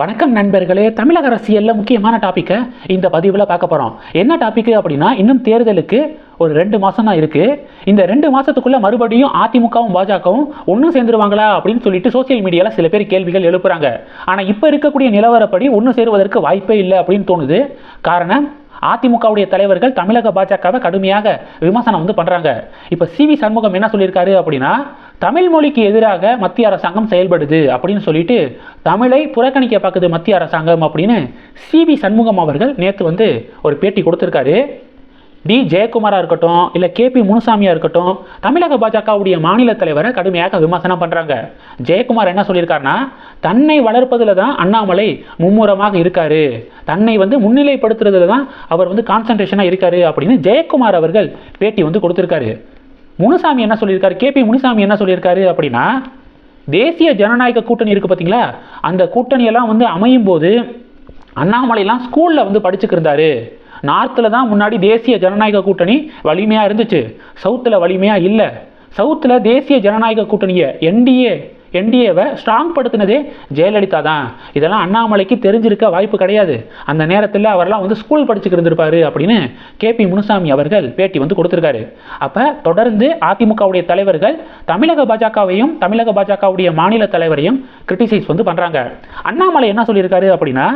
வணக்கம் நண்பர்களே தமிழக அரசியலில் முக்கியமான டாப்பிக்கை இந்த பதிவில் பார்க்க போகிறோம் என்ன டாப்பிக்கு அப்படின்னா இன்னும் தேர்தலுக்கு ஒரு ரெண்டு மாதம் தான் இருக்குது இந்த ரெண்டு மாதத்துக்குள்ளே மறுபடியும் அதிமுகவும் பாஜகவும் ஒன்று சேர்ந்துருவாங்களா அப்படின்னு சொல்லிட்டு சோஷியல் மீடியாவில் சில பேர் கேள்விகள் எழுப்புறாங்க. ஆனால் இப்போ இருக்கக்கூடிய நிலவரப்படி ஒன்று சேருவதற்கு வாய்ப்பே இல்லை அப்படின்னு தோணுது. காரணம் அதிமுகவுடைய தலைவர்கள் தமிழக பாஜகவை கடுமையாக விமர்சனம் வந்து பண்ணுறாங்க இப்போ சி வி சண்முகம் என்ன சொல்லியிருக்காரு அப்படின்னா தமிழ் மொழிக்கு எதிராக மத்திய அரசாங்கம் செயல்படுது அப்படின்னு சொல்லிட்டு தமிழை புறக்கணிக்க பார்க்குது மத்திய அரசாங்கம் அப்படின்னு சிவி சண்முகம் அவர்கள் நேற்று வந்து ஒரு பேட்டி கொடுத்துருக்காரு. டி ஜெயக்குமாராக இருக்கட்டும் இல்லை கேபி முனுசாமியாக இருக்கட்டும் தமிழக பாஜகவுடைய மாநில தலைவரை கடுமையாக விமர்சனம் பண்ணுறாங்க ஜெயக்குமார் என்ன சொல்லியிருக்காருன்னா தன்னை வளர்ப்பதில் தான் அண்ணாமலை மும்முரமாக இருக்கார். தன்னை வந்து முன்னிலைப்படுத்துறதுல தான் அவர் வந்து கான்சன்ட்ரேஷனாக இருக்கார் அப்படின்னு ஜெயக்குமார் அவர்கள் பேட்டி வந்து கொடுத்துருக்காரு. முனுசாமி என்ன சொல்லியிருக்காரு? கேபி முனுசாமி என்ன சொல்லியிருக்காரு அப்படின்னா தேசிய ஜனநாயக கூட்டணி இருக்குது பார்த்தீங்களா அந்த கூட்டணியெல்லாம் வந்து அமையும் போது அண்ணாமலைலாம் ஸ்கூலில் வந்து படிச்சுக்கிருந்தாரு நார்த்தில் தான் முன்னாடி தேசிய ஜனநாயக கூட்டணி வலிமையாக இருந்துச்சு. சவுத்தில் வலிமையாக இல்லை. சவுத்தில் தேசிய ஜனநாயக கூட்டணியை என்டிஏ என்டிஏவை ஸ்ட்ராங் படுத்தினதே ஜெயலலிதா தான் இதெல்லாம் அண்ணாமலைக்கு தெரிஞ்சிருக்க வாய்ப்பு கிடையாது. அந்த நேரத்தில் அவரெல்லாம் வந்து ஸ்கூல் படிச்சுக்கிட்டு இருந்திருப்பாரு அப்படின்னு கே பி முனுசாமி அவர்கள் பேட்டி வந்து கொடுத்துருக்காரு. அப்போ தொடர்ந்து அதிமுகவுடைய தலைவர்கள் தமிழக பாஜகவையும் தமிழக பாஜகவுடைய மாநில தலைவரையும் கிரிட்டிசைஸ் வந்து பண்ணுறாங்க அண்ணாமலை என்ன சொல்லியிருக்காரு அப்படின்னா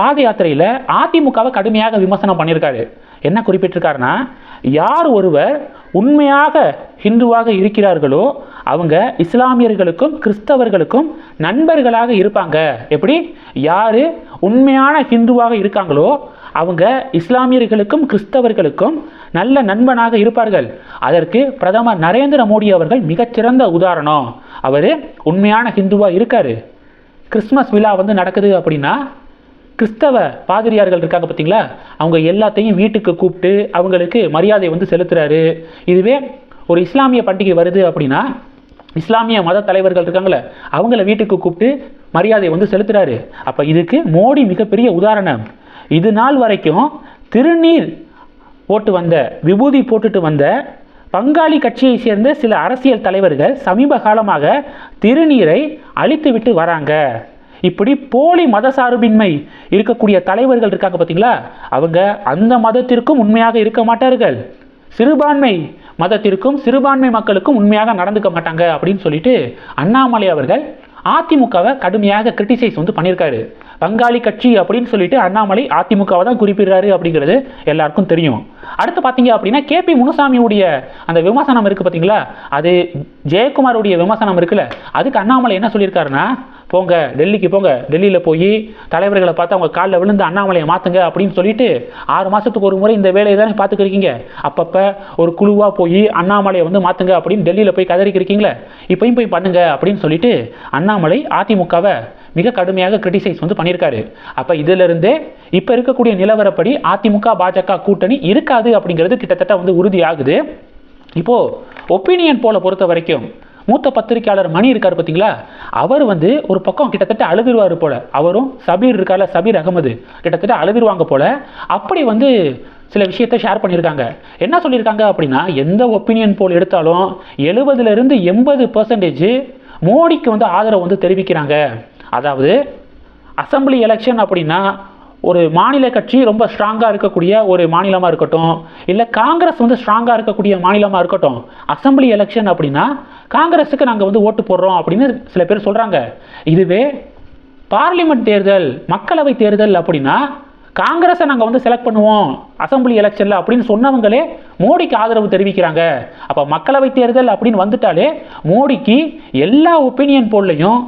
பாத யாத்திரையில் அதிமுகவை கடுமையாக விமர்சனம் பண்ணியிருக்காரு. என்ன குறிப்பிட்டிருக்காருன்னா யார் ஒருவர் உண்மையாக ஹிந்துவாக இருக்கிறார்களோ அவங்க இஸ்லாமியர்களுக்கும் கிறிஸ்தவர்களுக்கும் நண்பர்களாக இருப்பாங்க. எப்படி? யார் உண்மையான ஹிந்துவாக இருக்காங்களோ அவங்க இஸ்லாமியர்களுக்கும் கிறிஸ்தவர்களுக்கும் நல்ல நண்பனாக இருப்பார்கள். அதற்கு பிரதமர் நரேந்திர மோடி அவர்கள் மிகச்சிறந்த உதாரணம். அவர் உண்மையான ஹிந்துவாக இருக்காரு. கிறிஸ்மஸ் விழா வந்து நடக்குது அப்படின்னா கிறிஸ்தவ பாதிரியார்கள் இருக்காங்க பார்த்தீங்களா? அவங்க எல்லாத்தையும் வீட்டுக்கு கூப்பிட்டு அவங்களுக்கு மரியாதை வந்து செலுத்துறாரு. இதுவே ஒரு இஸ்லாமிய பண்டிகை வருது அப்படின்னா இஸ்லாமிய மத தலைவர்கள் இருக்காங்களே அவங்கள வீட்டுக்கு கூப்பிட்டு மரியாதை வந்து செலுத்துறாரு. அப்போ இதுக்கு மோடி மிகப்பெரிய உதாரணம். இது நாள் வரைக்கும் திருநீர் போட்டு வந்த விபூதி போட்டுட்டு வந்த பங்காளி கட்சியை சேர்ந்த சில அரசியல் தலைவர்கள் சமீப காலமாக திருநீரை அழித்துவிட்டு வராங்க. இப்படி போலி மத சார்பின்மை இருக்கக்கூடிய தலைவர்கள் இருக்காங்க பார்த்தீங்களா? அவங்க அந்த மதத்திற்கும் உண்மையாக இருக்க மாட்டார்கள். சிறுபான்மை மதத்திற்கும் சிறுபான்மை மக்களுக்கும் உண்மையாக நடந்துக்க மாட்டாங்க அப்படின்னு சொல்லிட்டு அண்ணாமலை அவர்கள் அதிமுகவை கடுமையாக கிரிட்டிசைஸ் வந்து பண்ணியிருக்காரு. பங்காளி கட்சி அப்படின்னு சொல்லிட்டு அண்ணாமலை அதிமுகவை தான் குறிப்பிடுறாரு அப்படிங்கிறது எல்லாருக்கும் தெரியும். அடுத்து பார்த்தீங்க அப்படின்னா கேபி முனுசாமியுடைய அந்த விமர்சனம் இருக்குது பார்த்தீங்களா? அது ஜெயக்குமாருடைய விமர்சனம் இருக்குல்ல. அதுக்கு அண்ணாமலை என்ன சொல்லியிருக்காருன்னா போங்க டெல்லிக்கு போங்க. டெல்லியில் போய் தலைவர்களை பார்த்து அவங்க காலில் விழுந்து அண்ணாமலையை மாற்றுங்க அப்படின்னு சொல்லிட்டு ஆறு மாதத்துக்கு ஒரு முறை இந்த வேலையை தானே பார்த்துக்கிறீங்க அப்பப்போ ஒரு குழுவாக போய் அண்ணாமலையை வந்து மாற்றுங்க அப்படின்னு டெல்லியில் போய் கதறிக்கிறீங்களே இப்பயும் போய் பண்ணுங்க அப்படின்னு சொல்லிட்டு அண்ணாமலை அதிமுகவை மிக கடுமையாக கிரிட்டிசைஸ் வந்து பண்ணியிருக்காரு. அப்போ இதிலிருந்தே இப்போ இருக்கக்கூடிய நிலவரப்படி அதிமுக பாஜக கூட்டணி இருக்காது அப்படிங்கிறது கிட்டத்தட்ட வந்து உறுதியாகுது. இப்போது ஒப்பீனியன் போல பொறுத்த வரைக்கும் மூத்த பத்திரிகையாளர் மணி இருக்கார் பார்த்தீங்களா? அவர் வந்து ஒரு பக்கம் கிட்டத்தட்ட அழுதுருவார் போல. அவரும் சபீர் இருக்கார்ல சபீர் அகமது. கிட்டத்தட்ட அழுதுருவாங்க போல. அப்படி வந்து சில விஷயத்தை ஷேர் பண்ணியிருக்காங்க. என்ன சொல்லியிருக்காங்க அப்படின்னா எந்த ஒப்பீனியன் போல் எடுத்தாலும் எழுபதுலேருந்து எண்பது பர்சன்டேஜ் மோடிக்கு வந்து ஆதரவு வந்து தெரிவிக்கிறாங்க. அதாவது அசம்பிளி எலெக்ஷன் அப்படின்னா ஒரு மாநில கட்சி ரொம்ப ஸ்ட்ராங்காக இருக்கக்கூடிய ஒரு மாநிலமாக இருக்கட்டும் இல்லை காங்கிரஸ் வந்து ஸ்ட்ராங்காக இருக்கக்கூடிய மாநிலமாக இருக்கட்டும் அசம்பிளி எலெக்ஷன் அப்படின்னா காங்கிரஸுக்கு நாங்கள் வந்து ஓட்டு போடுறோம் அப்படின்னு சில பேர் சொல்கிறாங்க இதுவே பார்லிமெண்ட் தேர்தல் மக்களவை தேர்தல் அப்படின்னா காங்கிரஸை நாங்கள் வந்து செலக்ட் பண்ணுவோம் அசம்பிளி எலெக்ஷனில் அப்படின்னு சொன்னவங்களே மோடிக்கு ஆதரவு தெரிவிக்கிறாங்க. அப்போ மக்களவை தேர்தல் அப்படின்னு வந்துட்டாலே மோடிக்கு எல்லா ஒப்பீனியன் போல்லையும்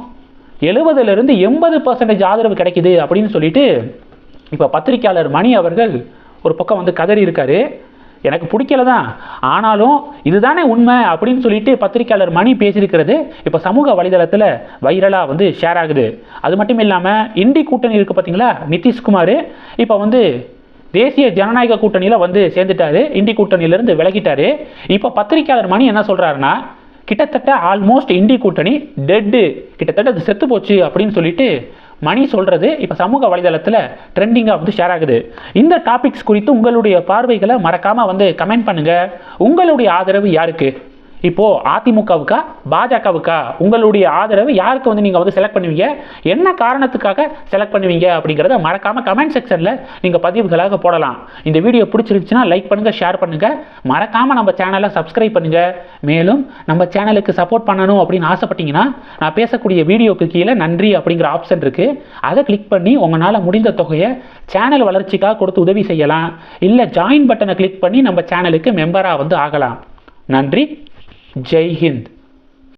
எழுபதுலேருந்து எண்பது பர்சன்டேஜ் ஆதரவு கிடைக்குது அப்படின்னு சொல்லிட்டு இப்போ பத்திரிக்கையாளர் மணி அவர்கள் ஒரு பக்கம் வந்து கதறி இருக்காரு. எனக்கு பிடிக்கல தான் ஆனாலும் இதுதானே உண்மை அப்படின்னு சொல்லிட்டு பத்திரிக்கையாளர் மணி பேசியிருக்கிறது. இப்போ சமூக வலைதளத்தில் வைரலாக வந்து ஷேர் ஆகுது. அது மட்டும் இல்லாமல் இண்டி கூட்டணி இருக்குது பார்த்தீங்களா நிதிஷ்குமார். இப்போ வந்து தேசிய ஜனநாயக கூட்டணியில் வந்து சேர்ந்துட்டாரு. இண்டி கூட்டணியிலேருந்து விலகிட்டாரு. இப்போ பத்திரிக்கையாளர் மணி என்ன சொல்கிறாருன்னா கிட்டத்தட்ட ஆல்மோஸ்ட் இண்டி கூட்டணி டெட்டு கிட்டத்தட்ட அது செத்து போச்சு அப்படின்னு சொல்லிட்டு மணி சொல்கிறது இப்போ சமூக வலைதளத்தில் ட்ரெண்டிங்காக வந்து ஷேர் ஆகுது. இந்த டாபிக்ஸ் குறித்து உங்களுடைய பார்வைகளை மறக்காமல் வந்து கமெண்ட் பண்ணுங்கள் உங்களுடைய ஆதரவு யாருக்கு? இப்போ அதிமுகவுக்கா பாஜகவுக்கா உங்களுடைய ஆதரவு யாருக்கு வந்து நீங்கள் வந்து செலக்ட் பண்ணுவீங்க? என்ன காரணத்துக்காக செலக்ட் பண்ணுவீங்க அப்படிங்கிறத மறக்காம கமெண்ட் செக்ஷனில் நீங்கள் பதிவுகளாக போடலாம். இந்த வீடியோ பிடிச்சிருந்துச்சுன்னா லைக் பண்ணுங்க ஷேர் பண்ணுங்க. மறக்காம நம்ம சேனலை சப்ஸ்கிரைப் பண்ணுங்க. மேலும் நம்ம சேனலுக்கு சப்போர்ட் பண்ணணும் அப்படின்னு ஆசைப்பட்டீங்கன்னா நான் பேசக்கூடிய வீடியோக்கு கீழே நன்றி அப்படிங்கிற ஆப்ஷன் இருக்கு. அதை கிளிக் பண்ணி உங்களால் முடிந்த தொகையை சேனல் வளர்ச்சிக்காக கொடுத்து உதவி செய்யலாம். இல்லை ஜாயின் பட்டனை கிளிக் பண்ணி நம்ம சேனலுக்கு மெம்பராக வந்து ஆகலாம். நன்றி. जय हिंद।